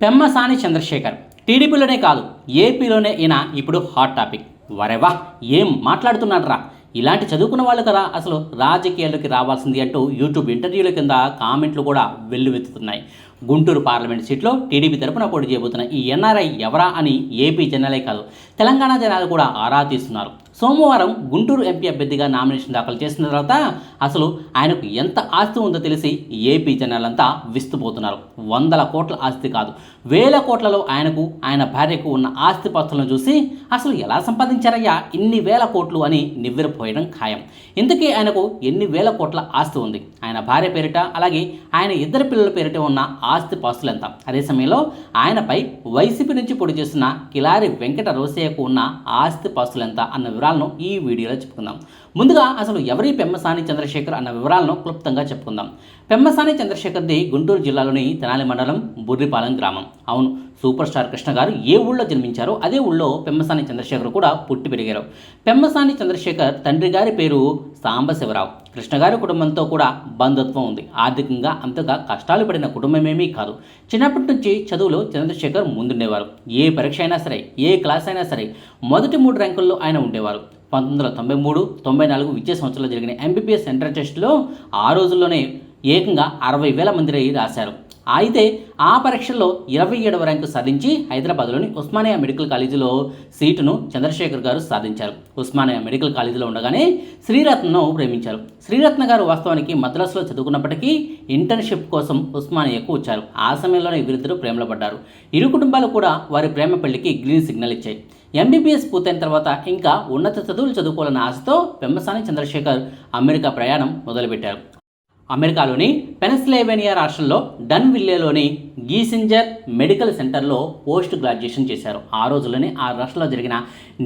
పెమ్మసాని చంద్రశేఖర్. టీడీపీలోనే కాదు ఏపీలోనే ఈయన ఇప్పుడు హాట్ టాపిక్. వరేవా ఏం మాట్లాడుతున్నాడరా? ఇలాంటి చదువుకున్న వాళ్ళు కదా అసలు రాజకీయాల్లోకి రావాల్సింది అంటూ యూట్యూబ్ ఇంటర్వ్యూల కింద కామెంట్లు కూడా వెల్లువెత్తుతున్నాయి. గుంటూరు పార్లమెంట్ సీట్లో టీడీపీ తరపున పోటీ చేయబోతున్న ఈ ఎన్ఆర్ఐ ఎవరా అని ఏపీ జనాలే కాదు తెలంగాణ జనాలు కూడా ఆరా తీస్తున్నారు. సోమవారం గుంటూరు ఎంపీ అభ్యర్థిగా నామినేషన్ దాఖలు చేసిన తర్వాత అసలు ఆయనకు ఎంత ఆస్తి ఉందో తెలిసి ఏపీ జనాలంతా విస్తుపోతున్నారు. వందల కోట్ల ఆస్తి కాదు. వేల కోట్లలో ఆయనకు ఆయన భార్యకు ఉన్న ఆస్తి పాస్తులను చూసి అసలు ఎలా సంపాదించారయ్యా? ఇన్ని వేల కోట్లు అని నివ్వెరపోయడం ఖాయం. ఇందుకే ఆయనకు ఎన్ని వేల కోట్ల ఆస్తి ఉంది? ఆయన భార్య పేరిట అలాగే ఆయన ఇద్దరు పిల్లల పేరిట ఉన్న ఆస్తి పాస్తులు ఎంత అదే సమయంలో ఆయనపై వైసీపీ నుంచి పొడి చేస్తున్న కిలారి వెంకట రోసయ్యకు ఉన్న ఆస్తి పాస్తులు ఎంత అన్న వివరాలను ఈ వీడియోలో చెప్పుకుందాం. ముందుగా అసలు ఎవరి పెమ్మసాని చంద్రశేఖర్ అన్న వివరాలను క్లుప్తంగా చెప్పుకుందాం. పెమ్మసాని చంద్రశేఖర్ది గుంటూరు జిల్లాలోని తెనాలి మండలం బుర్రిపాలెం గ్రామం. అవును సూపర్ స్టార్ కృష్ణ గారు ఏ ఊళ్ళో జన్మించారో అదే ఊళ్ళో పెమ్మసాని చంద్రశేఖర్ కూడా పుట్టి పెరిగారు. పెమ్మసాని చంద్రశేఖర్ తండ్రి గారి పేరు సాంబశివరావు. కృష్ణగారి కుటుంబంతో కూడా బంధుత్వం ఉంది. ఆర్థికంగా అంతగా కష్టాలు పడిన కుటుంబమేమీ కాదు. చిన్నప్పటి నుంచి చదువులో చంద్రశేఖర్ ముందుండేవారు. ఏ పరీక్ష అయినా సరే ఏ క్లాస్ అయినా సరే మొదటి మూడు ర్యాంకుల్లో ఆయన ఉండేవారు. పంతొమ్మిది వందల తొంభై మూడు తొంభై నాలుగు విద్యా సంవత్సరంలో జరిగిన ఎంబీబీఎస్ సెంటర్ టెస్ట్లో ఆ రోజుల్లోనే ఏకంగా అరవై వేల మంది రాశారు. అయితే ఆ పరీక్షల్లో ఇరవై ఏడవ ర్యాంకు సాధించి హైదరాబాద్లోని ఉస్మానియా మెడికల్ కాలేజీలో సీటును చంద్రశేఖర్ గారు సాధించారు. ఉస్మానియా మెడికల్ కాలేజీలో ఉండగానే శ్రీరత్నను ప్రేమించారు. శ్రీరత్న గారు వాస్తవానికి మద్రాసులో చదువుకున్నప్పటికీ ఇంటర్న్షిప్ కోసం ఉస్మానియాకు వచ్చారు. ఆ సమయంలోనే వీరిద్దరూ ప్రేమలో పడ్డారు. ఇరు కుటుంబాలు కూడా వారి ప్రేమ పెళ్ళికి గ్రీన్ సిగ్నల్ ఇచ్చాయి. ఎంబీబీఎస్ పూర్తయిన తర్వాత ఇంకా ఉన్నత చదువులు చదువుకోవాలన్న ఆశతో పెమ్మసాని చంద్రశేఖర్ అమెరికా ప్రయాణం మొదలుపెట్టారు. అమెరికాలోని పెనస్లేవేనియా రాష్ట్రంలో డన్ విల్లేలోని గీసింజర్ మెడికల్ సెంటర్లో పోస్ట్ గ్రాడ్యుయేషన్ చేశారు. ఆ రోజుల్లోనే ఆ రాష్ట్రంలో జరిగిన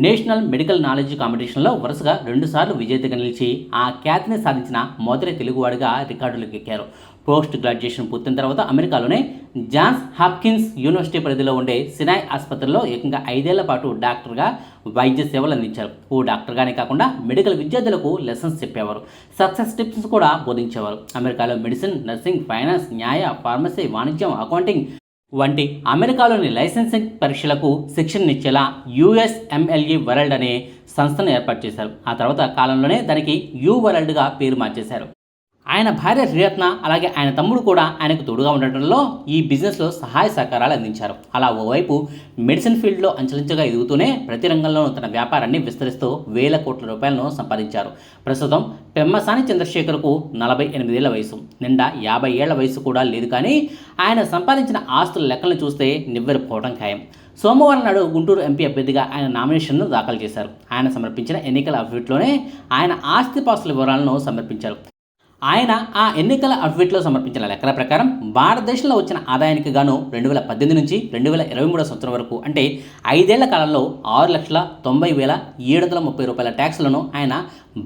నేషనల్ మెడికల్ నాలెడ్జ్ కాంపిటీషన్లో వరుసగా రెండుసార్లు విజేతగా నిలిచి ఆ ఖ్యాతిని సాధించిన మొదటి తెలుగువాడిగా రికార్డులకు ఎక్కారు పోస్ట్ గ్రాడ్యుయేషన్ పూర్తయిన తర్వాత అమెరికాలోనే జాన్స్ హాప్కిన్స్ యూనివర్సిటీ పరిధిలో ఉండే సినాయ్ ఆసుపత్రిలో ఏకంగా ఐదేళ్ళ పాటు డాక్టర్గా వైద్య సేవలు అందించారు. ఓ డాక్టర్గానే కాకుండా మెడికల్ విద్యార్థులకు లెసన్స్ చెప్పేవారు. సక్సెస్ టిప్స్ కూడా బోధించేవారు. అమెరికాలో మెడిసిన్ నర్సింగ్ ఫైనాన్స్ న్యాయ ఫార్మసీ వాణిజ్యం అకౌంటింగ్ వంటి అమెరికాలోని లైసెన్సింగ్ పరీక్షలకు శిక్షణ ఇచ్చేలా యుఎస్ఎంఎల్ఈ వరల్డ్ అనే సంస్థను ఏర్పాటు చేశారు. ఆ తర్వాత కాలంలోనే దానికి యు వరల్డ్గా పేరు మార్చేశారు. ఆయన భార్య శ్రీరత్న అలాగే ఆయన తమ్ముడు కూడా ఆయనకు తోడుగా ఉండటంలో ఈ బిజినెస్లో సహాయ సహకారాలు అందించారు. అలా ఓవైపు మెడిసిన్ ఫీల్డ్లో అంచలించగా ఎదుగుతూనే ప్రతి రంగంలోనూ తన వ్యాపారాన్ని విస్తరిస్తూ వేల కోట్ల రూపాయలను సంపాదించారు. ప్రస్తుతం పెమ్మసాని చంద్రశేఖర్కు నలభై ఎనిమిదేళ్ళ వయసు. నిండా యాభై ఏళ్ళ వయసు కూడా లేదు కానీ ఆయన సంపాదించిన ఆస్తుల లెక్కలను చూస్తే నివ్వెరపోవడం ఖాయం. సోమవారం నాడు గుంటూరు ఎంపీ అభ్యర్థిగా ఆయన నామినేషన్ను దాఖలు చేశారు. ఆయన సమర్పించిన ఎన్నికల అఫిడవిట్లోనే ఆయన ఆస్తిపాస్తుల వివరాలను సమర్పించారు. ఆయన ఆ ఎన్నికల అఫిడవిట్లో సమర్పించిన లెక్కల ప్రకారం భారతదేశంలో వచ్చిన ఆదాయానికి గాను రెండు వేల పద్దెనిమిది నుంచి రెండు వేల ఇరవై మూడో సంవత్సరం వరకు అంటే ఐదేళ్ళ కాలంలో ఆరు లక్షల తొంభై వేల ఏడు వందల ముప్పై రూపాయల ట్యాక్స్లను ఆయన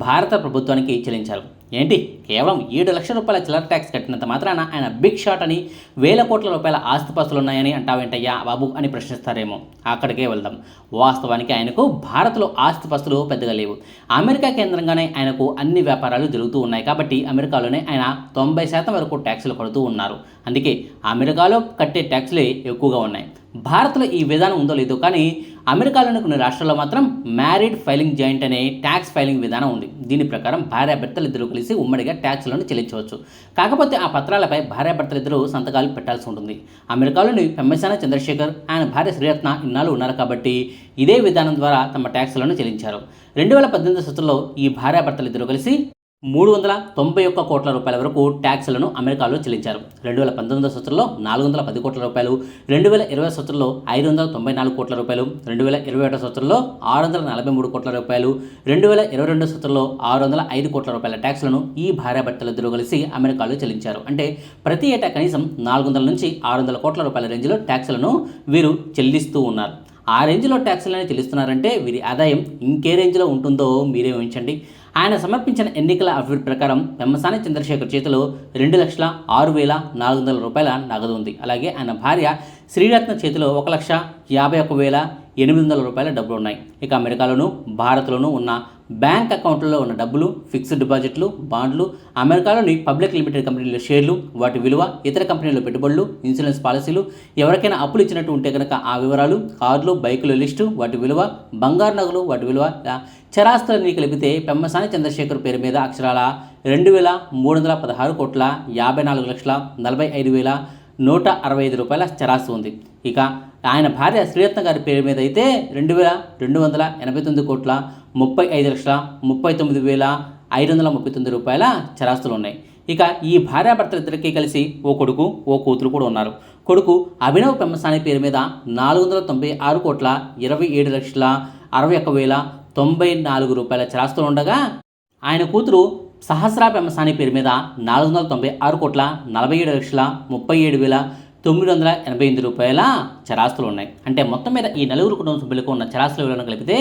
భారత ప్రభుత్వానికి చెల్లించారు. ఏంటి? కేవలం ఏడు లక్షల రూపాయల చిల్లర ట్యాక్స్ కట్టినంత మాత్రాన ఆయన బిగ్ షాట్ అని వేల కోట్ల రూపాయల ఆస్తిపాస్తులు ఉన్నాయని అంటావేంటయ్యా బాబు అని ప్రశ్నిస్తారేమో. అక్కడికే వెళ్దాం. వాస్తవానికి ఆయనకు భారత్లో ఆస్తిపాస్తులు పెద్దగా లేవు. అమెరికా కేంద్రంగానే ఆయనకు అన్ని వ్యాపారాలు జరుగుతూ ఉన్నాయి కాబట్టి అమెరికాలోనే ఆయన తొంభై శాతం వరకు ట్యాక్సులు కడుతూ ఉన్నారు. అందుకే అమెరికాలో కట్టే ట్యాక్సులే ఎక్కువగా ఉన్నాయి. భారత్లో ఈ విధానం ఉందో లేదో కానీ అమెరికాలోని కొన్ని రాష్ట్రాల్లో మాత్రం మ్యారీడ్ ఫైలింగ్ జాయింట్ అనే ట్యాక్స్ ఫైలింగ్ విధానం ఉంది. దీని ప్రకారం భార్యాభర్తలు ఇద్దరు కలిసి ఉమ్మడిగా ట్యాక్స్లను చెల్లించవచ్చు. కాకపోతే ఆ పత్రాలపై భార్యాభర్తలు ఇద్దరు సంతకాలు పెట్టాల్సి ఉంటుంది. అమెరికాలోని పెమ్మసాన చంద్రశేఖర్ ఆయన భార్య శ్రీరత్న ఇన్నాళ్ళు ఉన్నారు కాబట్టి ఇదే విధానం ద్వారా తమ ట్యాక్స్లను చెల్లించారు. రెండు వేల పద్దెనిమిది సంవత్సరంలో ఈ భార్యాభర్తలు ఇద్దరు కలిసి మూడు వందల తొంభై ఒక్క కోట్ల రూపాయల వరకు ట్యాక్స్లను అమెరికాలో చెల్లించారు. రెండు వేల పంతొమ్మిదో సంవత్సరంలో నాలుగు వందల పది కోట్ల రూపాయలు రెండు వేల ఇరవై సంవత్సరంలో ఐదు వందల తొంభై నాలుగు కోట్ల రూపాయలు రెండు వేల ఇరవై ఒకటో సంవత్సరంలో ఆరు వందల నలభై మూడు కోట్ల రూపాయలు రెండు వేల ఇరవై రెండో సంవత్సరంలో ఆరు వందల ఐదు కోట్ల రూపాయల ట్యాక్స్లను ఈ భార్యాభర్తలిద్దరూ కలిసి అమెరికాలో చెల్లించారు. అంటే ప్రతి ఏటా కనీసం నాలుగు వందల నుంచి ఆరు వందల కోట్ల రూపాయల రేంజ్లో ట్యాక్స్లను వీరు చెల్లిస్తూ ఉన్నారు. ఆ రేంజ్లో ట్యాక్స్లను చెల్లిస్తున్నారంటే వీరి ఆదాయం ఇంకే రేంజ్లో ఉంటుందో మీరే ఊహించండి. ఆయన సమర్పించిన ఎన్నికల అఫిడవిట్ ప్రకారం పెమ్మసాని చంద్రశేఖర్ చేతిలో రెండు లక్షల ఆరు వేల నాలుగు వందల రూపాయల నగదు ఉంది. అలాగే ఆయన భార్య శ్రీరత్న చేతిలో ఒక లక్ష యాభై ఒక వేల ఎనిమిది వందల రూపాయల డబ్బులు ఉన్నాయి ఇక అమెరికాలోను భారత్లోనూ ఉన్న బ్యాంక్ అకౌంట్లలో ఉన్న డబ్బులు ఫిక్స్డ్ డిపాజిట్లు బాండ్లు అమెరికాలోని పబ్లిక్ లిమిటెడ్ కంపెనీల షేర్లు వాటి విలువ ఇతర కంపెనీల పెట్టుబడులు ఇన్సూరెన్స్ పాలసీలు ఎవరికైనా అప్పులు ఇచ్చినట్టు ఉంటే కనుక ఆ వివరాలు కార్లు బైకుల లిస్టు వాటి విలువ బంగారు నగలు వాటి విలువ ఇలా చరాస్తులన్నీ కలిపితే పెమ్మసాని చంద్రశేఖర్ పేరు మీద అక్షరాల రెండు వేల మూడు వందల పదహారు కోట్ల యాభై నాలుగు లక్షల నలభై ఐదు వేల నూట అరవై ఐదు రూపాయల చరాస్తు ఉంది. ఇక ఆయన భార్య శ్రీరత్న గారి పేరు మీద అయితే రెండు వేల రెండు వందల ఎనభై తొమ్మిది కోట్ల ముప్పై ఐదు లక్షల ముప్పై తొమ్మిది వేల ఐదు వందల ముప్పై తొమ్మిది రూపాయల చరాస్తులు ఉన్నాయి. ఇక ఈ భార్యాభర్తలిద్దరికీ కలిసి ఓ కొడుకు ఓ కూతురు కూడా ఉన్నారు. కొడుకు అభినవ్ పెమ్మసాని పేరు మీద నాలుగు వందల తొంభై ఆరు కోట్ల ఇరవై ఏడు లక్షల అరవై ఒక్క వేల తొంభై నాలుగు రూపాయల చరాస్తులు ఉండగా ఆయన కూతురు సహస్రా పెమ్మసాని పేరు మీద నాలుగు వందల తొంభై ఆరు కోట్ల నలభై ఏడు లక్షల ముప్పై ఏడు వేల తొమ్మిది వందల ఎనభై ఎనిమిది రూపాయల చరాస్తులు ఉన్నాయి. అంటే మొత్తం మీద ఈ నలుగురు కుటుంబ సభ్యులకు ఉన్న చరాస్తుల విలువను కలిపితే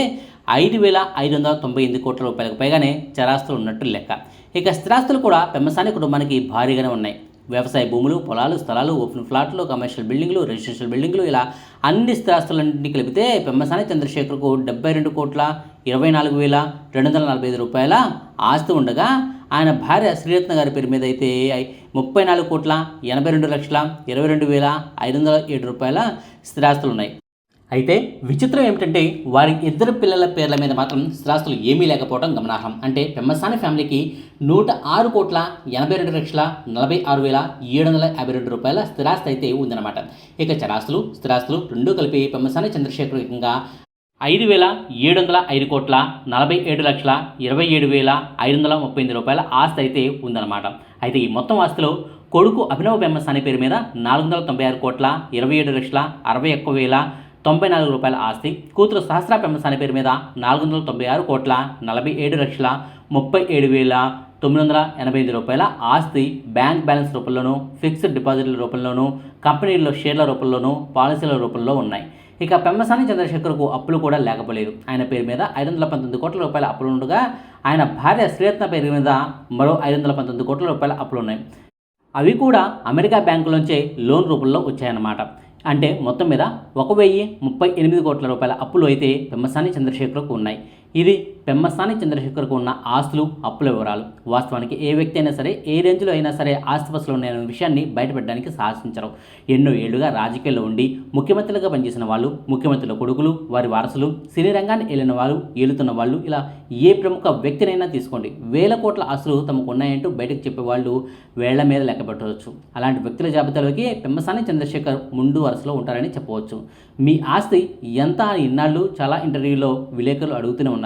ఐదు వేల ఐదు వందల తొంభై ఎనిమిది కోట్ల రూపాయలకు పైగానే చరాస్తులు ఉన్నట్టు లెక్క. ఇక స్థిరాస్తులు కూడా పెమ్మసాని కుటుంబానికి భారీగానే ఉన్నాయి. వ్యవసాయ భూములు పొలాలు స్థలాలు ఓపెన్ ఫ్లాట్లు కమర్షియల్ బిల్డింగ్లు రెసిడెన్షియల్ బిల్డింగ్లు ఇలా అన్ని స్థిరాస్తులన్నింటినీ కలిపితే పెమ్మసాని చంద్రశేఖర్కు డెబ్బై రెండు కోట్ల ఇరవై నాలుగు వేల రెండు వందల నలభై ఐదు రూపాయల ఆస్తి ఉండగా ఆయన భార్య శ్రీరత్న గారి పేరు మీద అయితే ముప్పై నాలుగు కోట్ల ఎనభై రెండు లక్షల ఇరవై రెండు వేల ఐదు వందల ఏడు రూపాయల స్థిరాస్తులు ఉన్నాయి. అయితే విచిత్రం ఏమిటంటే వారి ఇద్దరు పిల్లల పేర్ల మీద మాత్రం స్థిరాస్తులు ఏమీ లేకపోవడం గమనార్హం. అంటే పెమ్మసాని ఫ్యామిలీకి నూట ఆరు కోట్ల ఎనభై రెండు లక్షల నలభై ఆరు వేల ఏడు వందల యాభై రెండు రూపాయల స్థిరాస్తి అయితే ఉందన్నమాట. ఇక చరాస్తులు స్థిరాస్తులు రెండూ కలిపి పెమ్మసాని చంద్రశేఖర్ ఏకంగా ఐదు వేల ఏడు వందల ఐదు కోట్ల నలభై ఏడు లక్షల ఇరవై ఏడు వేల ఐదు వందల ముప్పై ఎనిమిది రూపాయల ఆస్తి అయితే ఉందన్నమాట. అయితే ఈ మొత్తం ఆస్తిలో కొడుకు అభినవ్ అనే పేరు మీద నాలుగు వందల తొంభై ఆరు కోట్ల ఇరవై ఏడు లక్షల అరవై ఒక్క వేల తొంభై నాలుగు రూపాయల ఆస్తి. కూతురు సహస్ర అనే పేరు మీద నాలుగు వందల తొంభై ఆరు కోట్ల నలభై ఏడు లక్షల ముప్పై ఏడు వేల తొమ్మిది వందల ఎనభై ఐదు రూపాయల ఆస్తి బ్యాంక్ బ్యాలెన్స్ రూపంలోనూ ఫిక్స్డ్ డిపాజిట్ల రూపంలోనూ కంపెనీల్లో షేర్ల రూపంలోనూ పాలసీల రూపంలో ఉన్నాయి. ఇక పెమ్మసాని చంద్రశేఖర్కు అప్పులు కూడా లేకపోలేదు. ఆయన పేరు మీద ఐదు వందల పంతొమ్మిది కోట్ల రూపాయల అప్పులు ఉండగా ఆయన భార్య శ్రీరత్న పేరు మీద మరో ఐదు వందల పంతొమ్మిది కోట్ల రూపాయల అప్పులు ఉన్నాయి. అవి కూడా అమెరికా బ్యాంకులోంచే లోన్ రూపంలో వచ్చాయన్నమాట. అంటే మొత్తం మీద ఒక వెయ్యి ముప్పై ఎనిమిది కోట్ల రూపాయల అప్పులు అయితే పెమ్మసాని చంద్రశేఖర్కు ఉన్నాయి. ఇది పెమ్మసాని చంద్రశేఖర్కు ఉన్న ఆస్తులు అప్పుల వివరాలు. వాస్తవానికి ఏ వ్యక్తి అయినా సరే ఏ రేంజ్లో అయినా సరే ఆస్తిపస్తులు ఉన్న విషయాన్ని బయటపెట్టడానికి సాహసించరు ఎన్నో ఏళ్ళుగా రాజకీయాల్లో ఉండి ముఖ్యమంత్రులుగా పనిచేసిన వాళ్ళు ముఖ్యమంత్రుల కొడుకులు వారి వారసులు సినీ రంగాన్ని ఏలిన వాళ్ళు ఏలుతున్న వాళ్ళు ఇలా ఏ ప్రముఖ వ్యక్తినైనా తీసుకోండి. వేల కోట్ల ఆస్తులు తమకు ఉన్నాయంటూ బయటకు చెప్పే వాళ్ళు వేళ్ళ మీద లెక్క పెట్టవచ్చు. అలాంటి వ్యక్తుల జాబితాలోకి పెమ్మసాని చంద్రశేఖర్ ముందు వరుసలో ఉంటారని చెప్పవచ్చు. మీ ఆస్తి ఎంత అని ఇన్నాళ్ళు చాలా ఇంటర్వ్యూలో విలేకరులు అడుగుతూనే ఉన్నారు.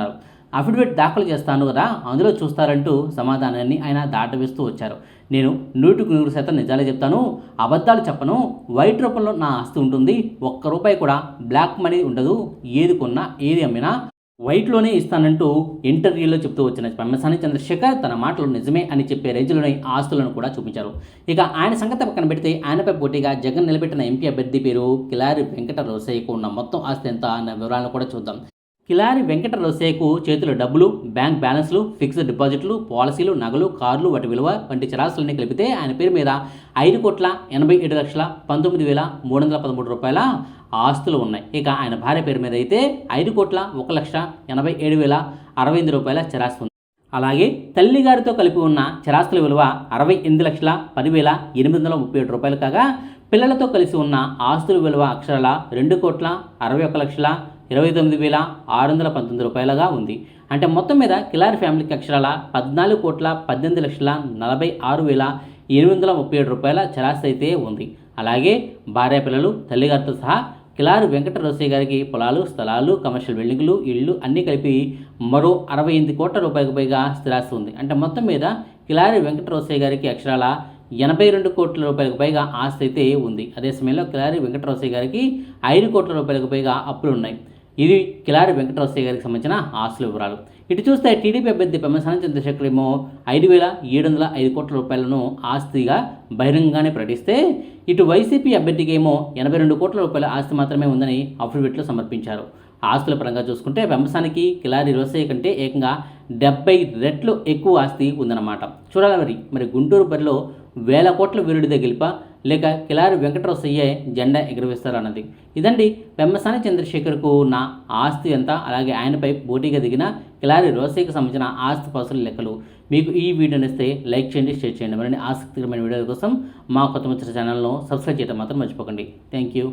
అఫిడవిట్ దాఖలు చేస్తాను కదా అందులో చూస్తారంటూ సమాధానాన్ని ఆయన దాటవేస్తూ వచ్చారు. నేను నూటికి నూరు శాతం నిజాలే చెప్తాను అబద్ధాలు చెప్పను వైట్ రూపంలో నా ఆస్తి ఉంటుంది ఒక్క రూపాయి కూడా బ్లాక్ మనీ ఉండదు ఏది కొన్నా ఏది అమ్మినా వైట్లోనే ఇస్తానంటూ ఇంటర్వ్యూలో చెప్తూ వచ్చిన పెమ్మసాని చంద్రశేఖర్ తన మాటలు నిజమే అని చెప్పే రేంజ్లోని ఆస్తులను కూడా చూపించారు. ఇక ఆయన సంగతి పక్కన పెడితే ఆయనపై పోటీగా జగన్ నిలబెట్టిన ఎంపీ అభ్యర్థి పేరు కిలారి వెంకట రోసయ్యకు ఉన్న మొత్తం ఆస్తి ఎంత అన్న వివరాలను కూడా చూద్దాం. కిలారి వెంకట రోసయ్యకు చేతుల డబ్బులు బ్యాంక్ బ్యాలెన్స్లు ఫిక్స్డ్ డిపాజిట్లు పాలసీలు నగలు కార్లు వాటి విలువ వంటి చరాస్తులన్నీ కలిపితే ఆయన పేరు మీద ఐదు కోట్ల ఎనభై ఏడు లక్షల పంతొమ్మిది వేల మూడు వందల పదమూడు రూపాయల ఆస్తులు ఉన్నాయి. ఇక ఆయన భార్య పేరు మీద అయితే ఐదు కోట్ల ఒక లక్ష ఎనభై ఏడు వేల అరవై ఎనిమిది రూపాయల చరాస్తి ఉంది. అలాగే తల్లిగారితో కలిపి ఉన్న చరాస్తుల విలువ అరవై ఎనిమిది లక్షల పదివేల ఎనిమిది వందల ముప్పై ఏడు రూపాయలు కాగా పిల్లలతో కలిసి ఉన్న ఆస్తుల విలువ అక్షరాల రెండు కోట్ల అరవై ఒక లక్షల ఇరవై తొమ్మిది వేల ఆరు వందల పంతొమ్మిది రూపాయలుగా ఉంది. అంటే మొత్తం మీద కిలారి ఫ్యామిలీకి అక్షరాల పద్నాలుగు కోట్ల పద్దెనిమిది లక్షల నలభై ఆరు వేల ఎనిమిది వందల ముప్పై ఏడు రూపాయల చరాస్తి అయితే ఉంది. అలాగే భార్య పిల్లలు తల్లిగారితో సహా కిలారు వెంకట రోసయ్య గారికి పొలాలు స్థలాలు కమర్షియల్ బిల్డింగులు ఇళ్ళు అన్నీ కలిపి మరో అరవై ఎనిమిది కోట్ల రూపాయలకు పైగా స్థిరాస్తి ఉంది. అంటే మొత్తం మీద కిలారి వెంకట రోసయ్య గారికి అక్షరాల ఎనభై రెండు కోట్ల రూపాయలకు పైగా ఆస్తి అయితే ఉంది. అదే సమయంలో కిలారి వెంకట రోసయ్య గారికి ఐదు కోట్ల రూపాయలకు పైగా అప్పులు ఉన్నాయి. ఇది కిలారి వెంకటరమయ్య గారికి సంబంధించిన ఆస్తుల వివరాలు. ఇటు చూస్తే టీడీపీ అభ్యర్థి పెమ్మసాని చంద్రశేఖర్ ఏమో ఐదు వేల ఏడు వందల ఐదు కోట్ల రూపాయలను ఆస్తిగా బహిరంగంగానే ప్రకటిస్తే ఇటు వైసీపీ అభ్యర్థికి ఏమో ఎనభై రెండు కోట్ల రూపాయల ఆస్తి మాత్రమే ఉందని అఫిడవిట్లో సమర్పించారు. ఆస్తుల పరంగా చూసుకుంటే పెంపసానికి కిలారి రోసయ్య కంటే ఏకంగా డెబ్బై రెట్లు ఎక్కువ ఆస్తి ఉందన్నమాట. చూడాలి మరి మరి గుంటూరు బరిలో వేల కోట్ల వీరుడిదే గెలిప లేక కిలారి వెంకటరసయ్యే జెండా ఎగురవేస్తారన్నది. ఇదండి పెమ్మసాని చంద్రశేఖర్కు ఉన్న ఆస్తి ఎంత అలాగే ఆయనపై పోటీగా దిగిన కిలారి రోసయ్యకు సంబంధించిన ఆస్తి పాసుల లెక్కలు. మీకు ఈ వీడియో నచ్చితే లైక్ చేయండి షేర్ చేయండి. మరిన్ని ఆసక్తికరమైన వీడియోల కోసం మా కొత్త మిత్ర ఛానల్ను సబ్స్క్రైబ్ చేయడం మాత్రం మర్చిపోకండి. Thank you